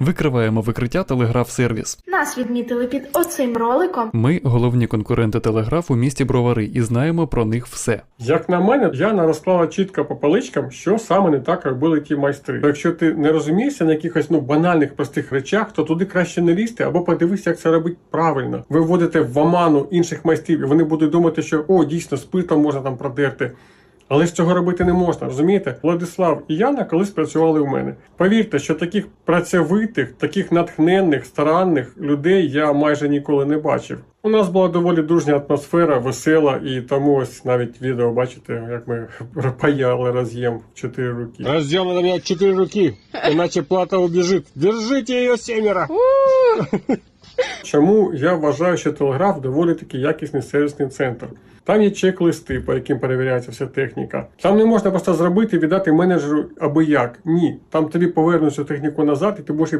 Викриваємо викриття телеграф сервіс. Нас відмітили під оцим роликом. Ми головні конкуренти телеграф у місті Бровари і знаємо про них все. Як на мене, Яна розклала чітко по поличкам, що саме не так робили ті майстри. Якщо ти не розумієшся на якихось ну банальних простих речах, то туди краще не лізти або подивися, як це робить правильно. Ви вводите в оману інших майстрів, і вони будуть думати, що о, дійсно, спиртом можна там продерти. Але ж цього робити не можна, розумієте? Владислав і Яна колись працювали у мене. Повірте, що таких працьовитих, таких натхненних, старанних людей я майже ніколи не бачив. У нас була доволі дружня атмосфера, весела, і тому ось навіть відео бачите, як ми паяли роз'єм в чотири руки. Раздел надо менять четыре руки, иначе плата убежит. Держите ее семеро. Чому я вважаю, що телеграф доволі таки якісний сервісний центр. Там є чек-листи, по яким перевіряється вся техніка. Там не можна просто зробити і віддати менеджеру аби як. Ні. Там тобі повернуть цю техніку назад, і ти будеш